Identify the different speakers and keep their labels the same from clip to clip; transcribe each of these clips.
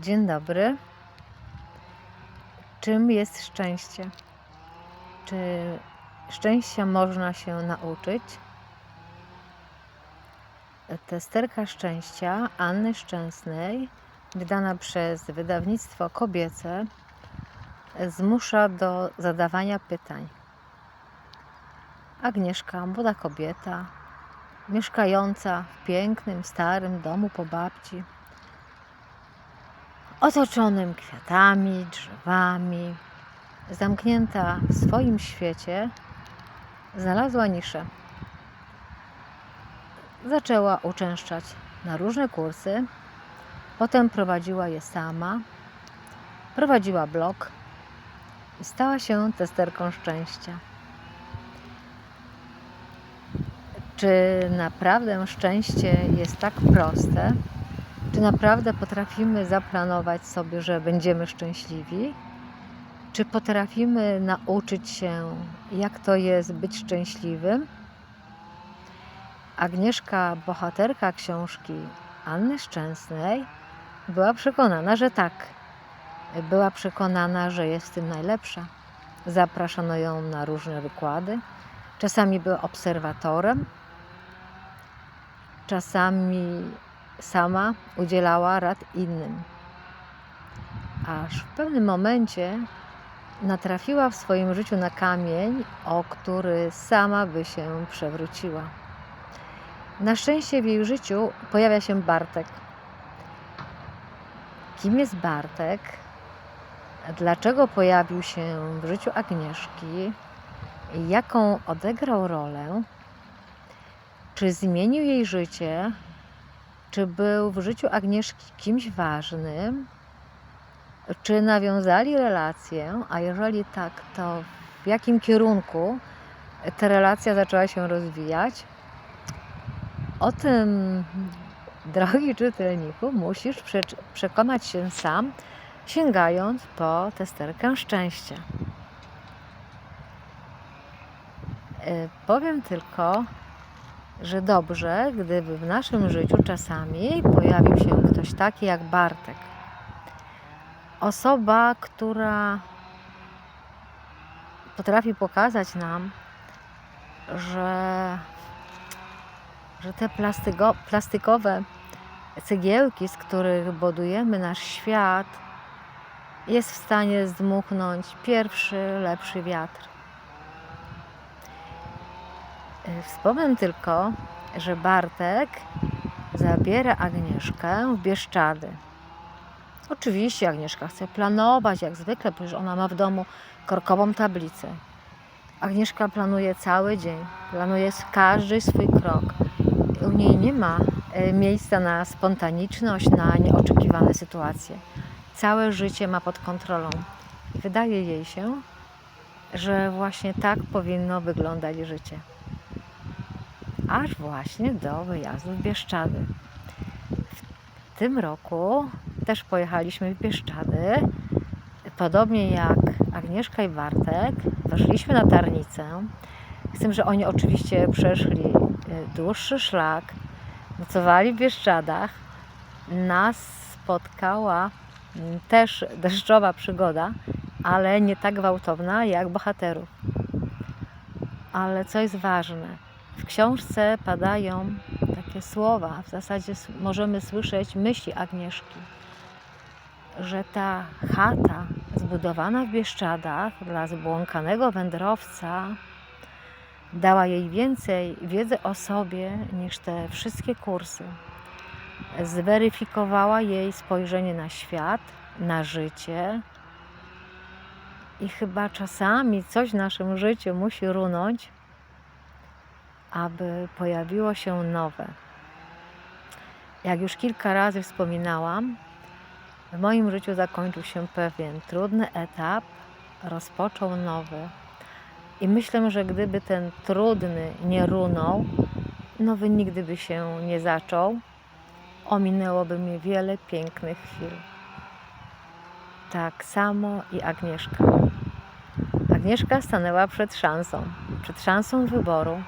Speaker 1: Dzień dobry. Czym jest szczęście? Czy szczęścia można się nauczyć? Testerka szczęścia Anny Szczęsnej, wydana przez wydawnictwo kobiece, zmusza do zadawania pytań. Agnieszka, młoda kobieta, mieszkająca w pięknym, starym domu po babci, otoczonym kwiatami, drzewami, zamknięta w swoim świecie, znalazła niszę. Zaczęła uczęszczać na różne kursy, potem prowadziła je sama, prowadziła blog i stała się testerką szczęścia. Czy naprawdę szczęście jest tak proste? Czy naprawdę potrafimy zaplanować sobie, że będziemy szczęśliwi? Czy potrafimy nauczyć się, jak to jest być szczęśliwym? Agnieszka, bohaterka książki Anny Szczęsnej, była przekonana, że tak. Była przekonana, że jest w tym najlepsza. Zapraszano ją na różne wykłady. Czasami była obserwatorem, czasami sama udzielała rad innym. Aż w pewnym momencie natrafiła w swoim życiu na kamień, o który sama by się przewróciła. Na szczęście w jej życiu pojawia się Bartek. Kim jest Bartek? Dlaczego pojawił się w życiu Agnieszki? Jaką odegrał rolę? Czy zmienił jej życie? Czy był w życiu Agnieszki kimś ważnym? Czy nawiązali relację? A jeżeli tak, to w jakim kierunku ta relacja zaczęła się rozwijać? O tym, drogi czytelniku, musisz prze- przekonać się sam, sięgając po testerkę szczęścia. E, Powiem tylko, że dobrze, gdyby w naszym życiu czasami pojawił się ktoś taki jak Bartek. Osoba, która potrafi pokazać nam, że, że te plastyko, plastikowe cegiełki, z których budujemy nasz świat, jest w stanie zdmuchnąć pierwszy, lepszy wiatr. Y, Wspomnę tylko, że Bartek zabiera Agnieszkę w Bieszczady. Oczywiście Agnieszka chce planować, jak zwykle, przecież ona ma w domu korkową tablicę. Agnieszka planuje cały dzień, planuje każdy swój krok. U niej nie ma e, miejsca na spontaniczność, na nieoczekiwane sytuacje. Całe życie ma pod kontrolą. Wydaje jej się, że właśnie tak powinno wyglądać życie aż właśnie do wyjazdu w Bieszczady. W tym roku też pojechaliśmy w Bieszczady. Podobnie jak Agnieszka i Bartek, weszliśmy na Tarnicę. Z tym, że oni oczywiście przeszli e, dłuższy szlak, nocowali w Bieszczadach. Nas spotkała mm, też deszczowa przygoda, ale nie tak gwałtowna jak bohaterów. Ale co jest ważne, w książce padają takie słowa, w zasadzie możemy słyszeć myśli Agnieszki, że ta chata zbudowana w Bieszczadach dla zbłąkanego wędrowca dała jej więcej wiedzy o sobie niż te wszystkie kursy. Zweryfikowała jej spojrzenie na świat, na życie. I chyba czasami coś w naszym życiu musi runąć, aby pojawiło się nowe. Jak już kilka razy wspominałam, w moim życiu zakończył się pewien trudny etap, rozpoczął nowy. I myślę, że gdyby ten trudny nie runął, nowy nigdy by się nie zaczął. Ominęłoby mnie wiele pięknych chwil. Tak samo i Agnieszka. Agnieszka stanęła przed szansą, przed szansą wyboru,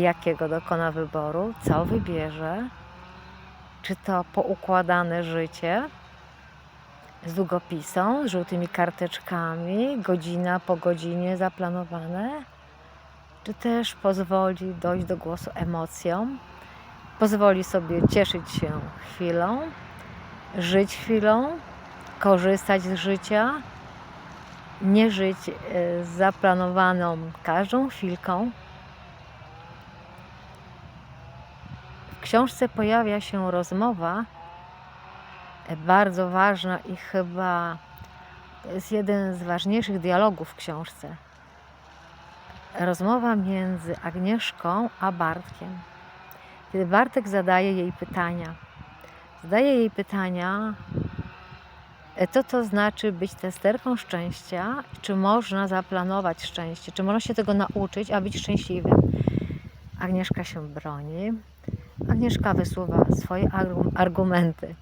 Speaker 1: jakiego dokona wyboru, co wybierze, czy to poukładane życie z długopisą, z żółtymi karteczkami, godzina po godzinie zaplanowane, czy też pozwoli dojść do głosu emocjom, pozwoli sobie cieszyć się chwilą, żyć chwilą, korzystać z życia, nie żyć z zaplanowaną każdą chwilką. Książce pojawia się rozmowa e, bardzo ważna i chyba to jest jeden z ważniejszych dialogów w książce. Rozmowa między Agnieszką a Bartkiem. Kiedy Bartek zadaje jej pytania. Zadaje jej pytania, e, co to znaczy być testerką szczęścia, czy można zaplanować szczęście, czy można się tego nauczyć, a być szczęśliwym. Agnieszka się broni, Agnieszka wysuwa swoje argu- argumenty,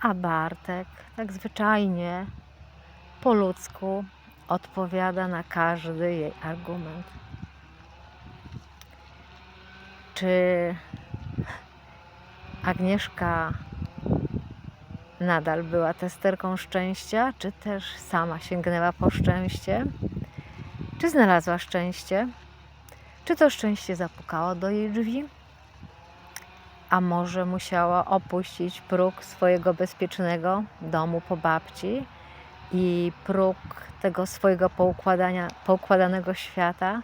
Speaker 1: a Bartek tak zwyczajnie, po ludzku odpowiada na każdy jej argument. Czy Agnieszka nadal była testerką szczęścia, czy też sama sięgnęła po szczęście? Czy znalazła szczęście? Czy to szczęście zapukało do jej drzwi? A może musiała opuścić próg swojego bezpiecznego domu po babci i próg tego swojego poukładania, poukładanego świata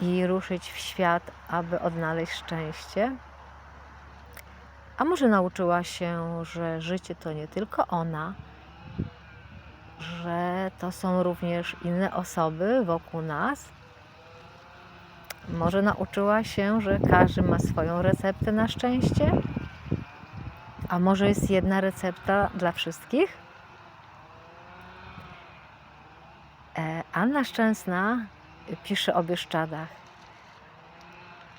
Speaker 1: i ruszyć w świat, aby odnaleźć szczęście? A może nauczyła się, że życie to nie tylko ona, że to są również inne osoby wokół nas? Może nauczyła się, że każdy ma swoją receptę na szczęście? A może jest jedna recepta dla wszystkich? E, Anna Szczęsna pisze o Bieszczadach.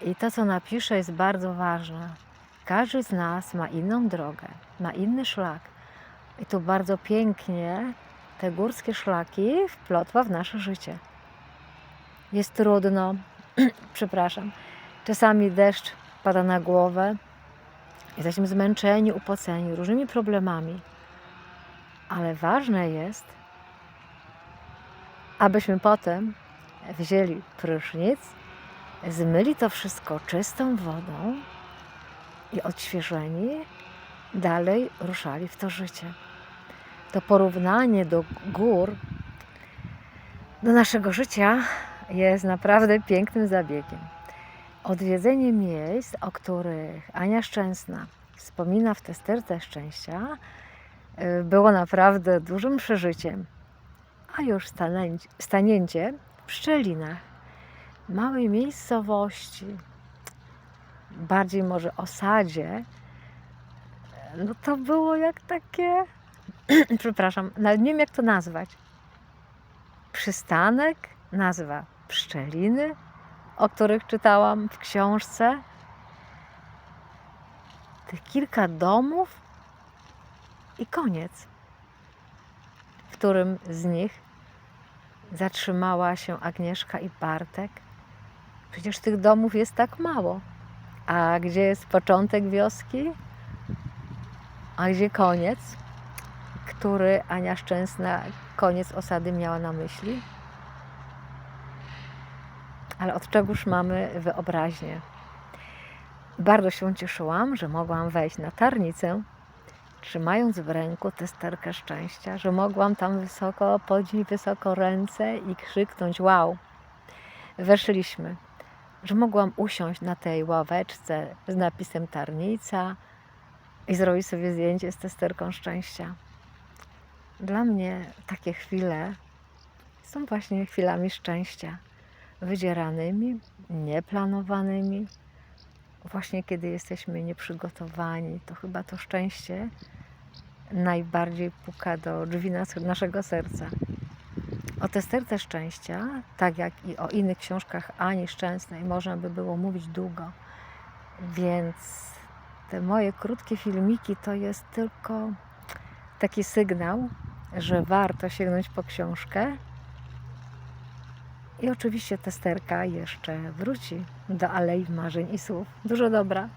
Speaker 1: I to, co napisze, jest bardzo ważne. Każdy z nas ma inną drogę, ma inny szlak. I tu bardzo pięknie te górskie szlaki wplotła w nasze życie. Jest trudno, przepraszam. Czasami deszcz pada na głowę. Jesteśmy zmęczeni, upoceni różnymi problemami. Ale ważne jest, abyśmy potem wzięli prysznic, zmyli to wszystko czystą wodą i odświeżeni dalej ruszali w to życie. To porównanie do gór, do naszego życia jest naprawdę pięknym zabiegiem. Odwiedzenie miejsc, o których Ania Szczęsna wspomina w testerce szczęścia, y, było naprawdę dużym przeżyciem. A już stanięcie w Pszczelinach, małej miejscowości, bardziej może osadzie, no to było jak takie, przepraszam, nawet nie wiem jak to nazwać. Przystanek, nazwa Pszczeliny, o których czytałam w książce. Tych kilka domów i koniec, w którym z nich zatrzymała się Agnieszka i Bartek. Przecież tych domów jest tak mało. A gdzie jest początek wioski? A gdzie koniec? Który Ania Szczęsna koniec osady miała na myśli? Ale od czegoż mamy wyobraźnię? Bardzo się cieszyłam, że mogłam wejść na tarnicę, trzymając w ręku testerkę szczęścia, że mogłam tam wysoko podnieść wysoko ręce i krzyknąć wow. Weszliśmy że mogłam usiąść na tej ławeczce z napisem Tarnica i zrobić sobie zdjęcie z testerką szczęścia. Dla mnie takie chwile są właśnie chwilami szczęścia, wydzieranymi, nieplanowanymi. Właśnie kiedy jesteśmy nieprzygotowani, to chyba to szczęście najbardziej puka do drzwi nas, naszego serca. O testerce szczęścia, tak jak i o innych książkach Ani Szczęsnej, można by było mówić długo. Więc te moje krótkie filmiki to jest tylko taki sygnał, że warto sięgnąć po książkę. I oczywiście testerka jeszcze wróci do Alei Marzeń i Słów. Dużo dobra.